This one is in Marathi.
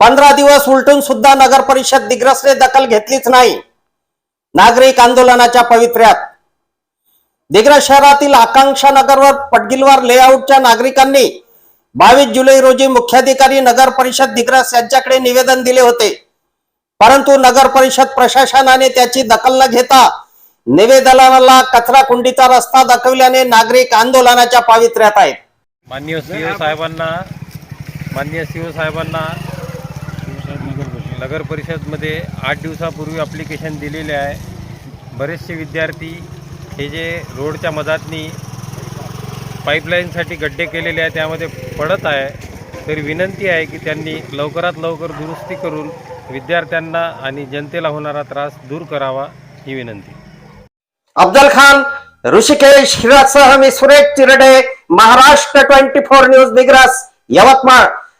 पंधरा दिवस उलटून सुद्धा नगर परिषद दिग्रसने दखल घेतलीच नाही. नागरिक आंदोलनाच्या पवित्र्यात. दिग्रस शहरातील आकांक्षा नगरवर पटगिलवार लेआउटच्या नागरिकांनी बावीस जुलै रोजी मुख्याधिकारी नगर परिषद दिग्रस यांच्याकडे निवेदन दिले होते. परंतु नगर परिषद प्रशासनाने त्याची दखल न घेता निवेदनाला कचरा कुंडीचा रस्ता दाखविल्याने नागरिक आंदोलनाच्या पावित्र्यात आहेत. माननीय सीओ साहेबांना माननीय सीओ साहेबांना नगर परिषदमध्ये आठ दिवसापूर्वी अप्लिकेशन दिलेले आहे. बरेचसे विद्यार्थी हे जे रोडच्या मधातनी पाईपलाईनसाठी गड्डे केलेले आहे त्यामध्ये पडत आहे. तरी विनंती आहे की त्यांनी लवकरात लवकर दुरुस्ती करून विद्यार्थ्यांना आणि जनतेला होणारा त्रास दूर करावा ही विनंती. अफजल खान ऋषिकेश हिरासह मी Suresh Chirde Maharashtra twenty four news Digras Yavatmal.